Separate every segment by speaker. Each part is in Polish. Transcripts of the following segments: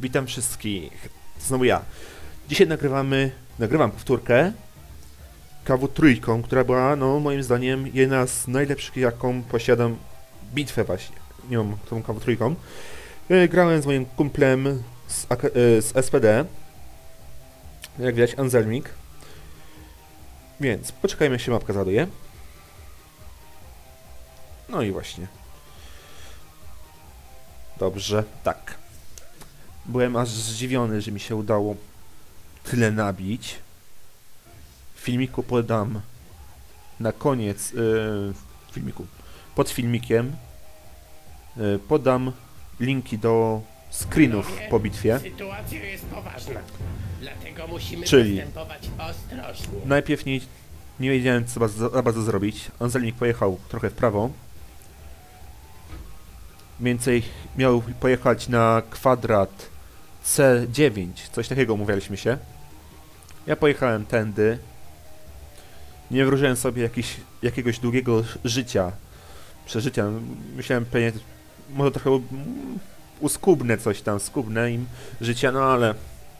Speaker 1: Witam wszystkich. Znowu ja. Dzisiaj nagrywamy, nagrywam powtórkę kawu trójką, która była, no moim zdaniem, jedna z najlepszych, jaką posiadam bitwę właśnie. Nią, tą kawu trójką. E, Grałem z moim kumplem z, e, z SPD. Jak widać, Anselmik. Więc poczekajmy, się mapka zaduje. No i właśnie. Dobrze, tak. Byłem aż zdziwiony, że mi się udało tyle nabić. W filmiku podam na koniec yy, filmiku, pod filmikiem yy, podam linki do screenów po bitwie.
Speaker 2: Sytuacja jest poważna. Dlatego musimy
Speaker 1: Czyli-
Speaker 2: ostrożnie.
Speaker 1: Najpierw nie, nie wiedziałem co za bardzo zrobić. Anzelnik pojechał trochę w prawo. Więcej miał pojechać na kwadrat C9, coś takiego umawialiśmy się. Ja pojechałem tędy. Nie wróżyłem sobie jakiś, jakiegoś długiego życia, przeżycia. Myślałem pewnie, może trochę uskubnę coś tam, skubnę im życia, no ale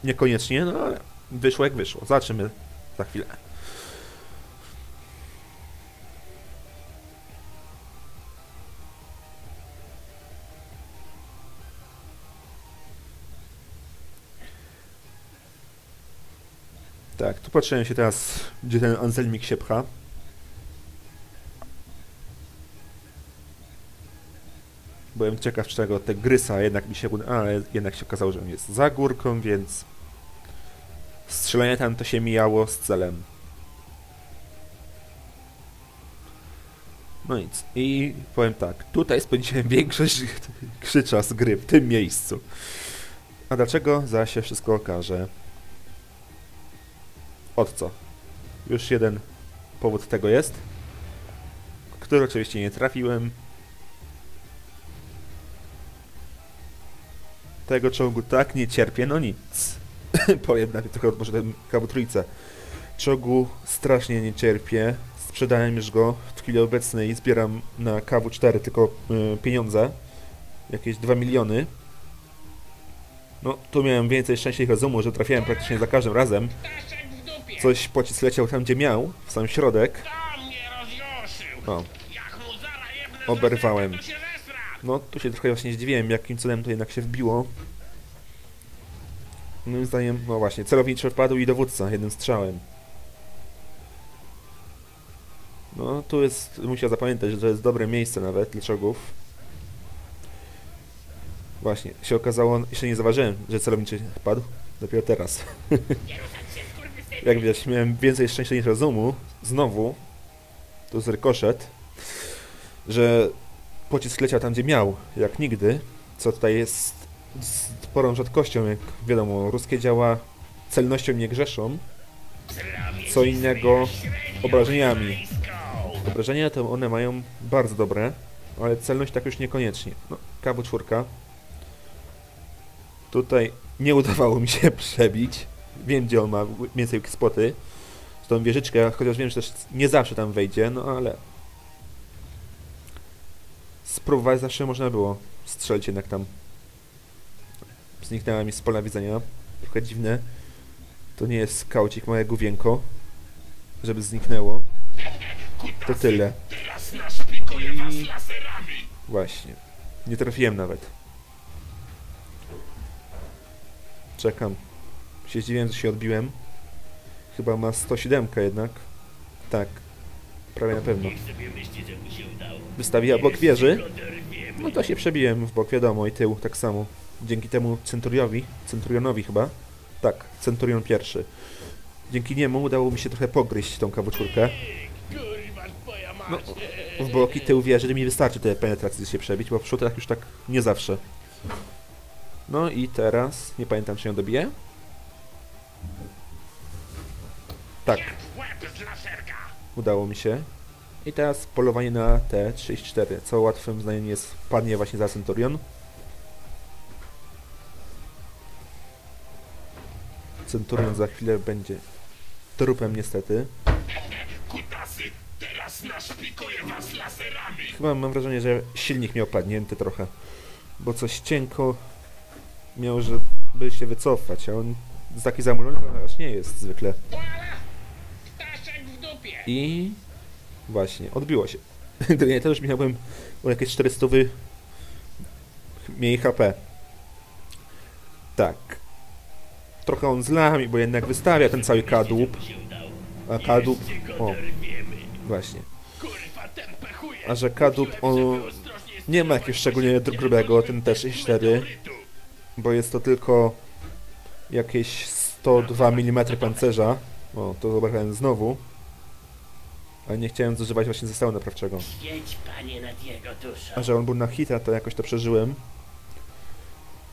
Speaker 1: niekoniecznie, no ale wyszło jak wyszło. Zobaczymy za chwilę. Tu się teraz, gdzie ten Anselmik się pcha. Byłem ciekaw, czego te grysa jednak mi się ale jednak się okazało, że on jest za górką, więc strzelanie tam to się mijało z celem. No nic. I powiem tak, tutaj spędziłem większość krzyczas gry, w tym miejscu. A dlaczego? Zaraz się wszystko okaże. Od co? Już jeden powód tego jest, który oczywiście nie trafiłem. Tego czołgu tak nie cierpię, no nic. Powiem nawet trochę może ten kawu trójce. Czołgu strasznie nie cierpię. Sprzedałem już go w chwili obecnej. Zbieram na kawu 4 tylko y, pieniądze. Jakieś 2 miliony. No, tu miałem więcej szczęścia i rozumu, że trafiałem praktycznie za każdym razem. Coś pocisk leciał tam, gdzie miał, w sam środek. O, Oberwałem. no tu się trochę właśnie zdziwiłem, jakim cudem to jednak się wbiło. Moim zdaniem, no właśnie, celowniczy wpadł i dowódca jednym strzałem. No, tu jest, musiał zapamiętać, że to jest dobre miejsce nawet dla czołgów. Właśnie, się okazało, jeszcze nie zauważyłem, że celowniczy wpadł. Dopiero teraz. Jak widać, miałem więcej szczęścia niż rozumu. Znowu, to jest rykoszet, że pocisk leciał tam, gdzie miał, jak nigdy, co tutaj jest sporą rzadkością, jak wiadomo, ruskie działa celnością nie grzeszą, co innego obrażeniami. Obrażenia to one mają bardzo dobre, ale celność tak już niekoniecznie. No, KW4. Tutaj nie udawało mi się przebić. Wiem, gdzie on ma więcej spoty. Z tą wieżyczkę, chociaż wiem, że też nie zawsze tam wejdzie, no ale spróbować zawsze można było strzelić jednak tam. Zniknęła mi z pola widzenia. Trochę dziwne. To nie jest skaucik, małe główienko. Żeby zniknęło. To tyle.
Speaker 2: Laserami!
Speaker 1: Właśnie. Nie trafiłem nawet. Czekam. Się zdziwiłem, że się odbiłem. Chyba ma 107 jednak. Tak. Prawie na pewno. Wystawiła bok wieży. No to się przebiłem w bok, wiadomo, i tył tak samo. Dzięki temu Centuriowi, Centurionowi chyba. Tak, Centurion pierwszy. Dzięki niemu udało mi się trochę pogryźć tą
Speaker 2: mać!
Speaker 1: No, W bok i tył wieży mi wystarczy te penetracje się przebić, bo w tak już tak nie zawsze. No i teraz, nie pamiętam czy ją dobiję. Tak, udało mi się. I teraz polowanie na T34, co łatwym zdaniem jest padnie właśnie za Centurion. Centurion za chwilę będzie trupem niestety. Chyba mam wrażenie, że silnik miał padnięty trochę. Bo coś cienko miał, że by się wycofać, a on taki zamulony aż nie jest zwykle. I właśnie, odbiło się. Gdyby nie, to już miałbym jakieś 400 mniej HP. Tak. Trochę on zlami, bo jednak wystawia ten cały kadłub. A kadłub... O, właśnie. A że kadłub on nie ma jakiegoś szczególnie grubego, ten też i 4, bo jest to tylko jakieś 102 mm pancerza. O, to zobaczyłem znowu. Ale nie chciałem zużywać właśnie zestawu naprawczego.
Speaker 3: Jedź, panie, nad jego duszą.
Speaker 1: A że on był na hita, to jakoś to przeżyłem.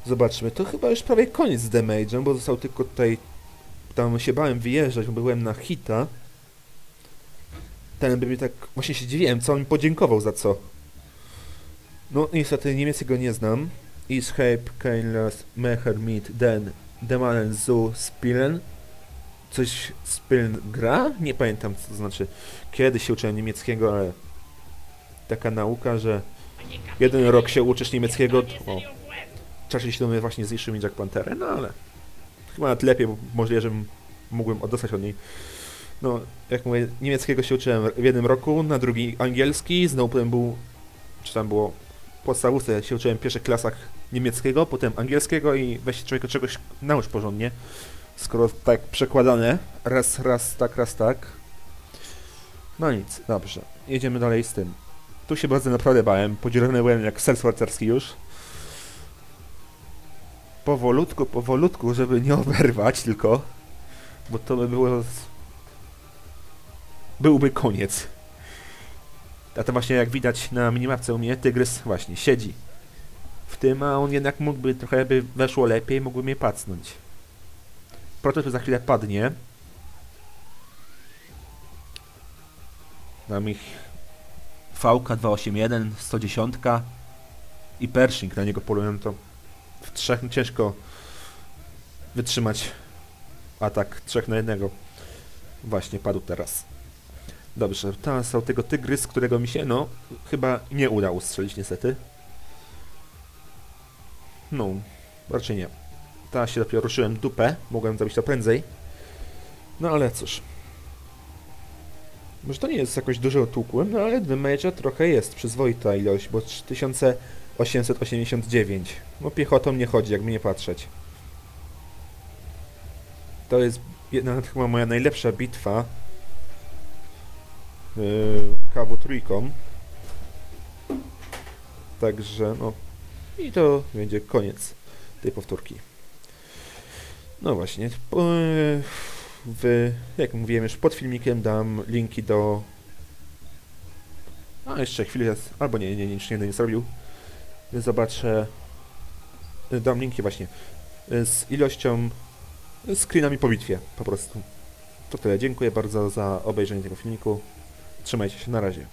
Speaker 1: Zobaczmy, to chyba już prawie koniec z damage'em, bo został tylko tutaj... Tam się bałem wyjeżdżać, bo byłem na hita. Ten by mi tak... Właśnie się dziwiłem, co on mi podziękował za co. No, niestety niemieckiego nie znam. Ischape, Keinlas, Mecher, Mit, Den, Demanen, Zu, Spielen. Coś Spielen gra? Nie pamiętam co to znaczy. Kiedyś się uczyłem niemieckiego, ale... Taka nauka, że jeden rok się uczysz niemieckiego, o, czasie się do właśnie zniszczył mi Jack Pantera, no ale chyba nawet lepiej, bo możliwe, że mógłbym odostać od niej. No, jak mówię, niemieckiego się uczyłem w jednym roku, na drugi angielski, znowu potem był, czy tam było, w podstawówce się uczyłem w pierwszych klasach niemieckiego, potem angielskiego i weź człowieku czegoś naucz porządnie, skoro tak przekładane, raz, raz tak, raz tak. No nic, dobrze, jedziemy dalej z tym. Tu się bardzo naprawdę bałem, podzielony byłem jak sens harcerski już. Powolutku, powolutku, żeby nie oberwać tylko, bo to by było... Byłby koniec. A to właśnie jak widać na minimapce u mnie, tygrys właśnie siedzi w tym, a on jednak mógłby, trochę by weszło lepiej, mógłby mnie pacnąć. Prototyp za chwilę padnie. Dam ich VK 281, 110 i Pershing na niego polują, to w trzech ciężko wytrzymać atak trzech na jednego. Właśnie padł teraz. Dobrze, teraz są tego tygrys, którego mi się, no, chyba nie udało strzelić niestety. No, raczej nie. Teraz się dopiero ruszyłem dupę, mogłem zrobić to prędzej. No ale cóż. Może to nie jest jakoś dużo tłukłem, no ale damage'a trochę jest, przyzwoita ilość, bo 3889. No piechotą nie chodzi, jakby nie patrzeć. To jest jedna chyba moja najlepsza bitwa yy, kawu trójką. Także no i to będzie koniec tej powtórki. No właśnie, w, jak mówiłem już pod filmikiem dam linki do a jeszcze chwilę, albo nie, nie, nic będę nie zrobił. Zobaczę, dam linki właśnie z ilością screenami po bitwie, po prostu. To tyle, dziękuję bardzo za obejrzenie tego filmiku. Trzymajcie się, na razie.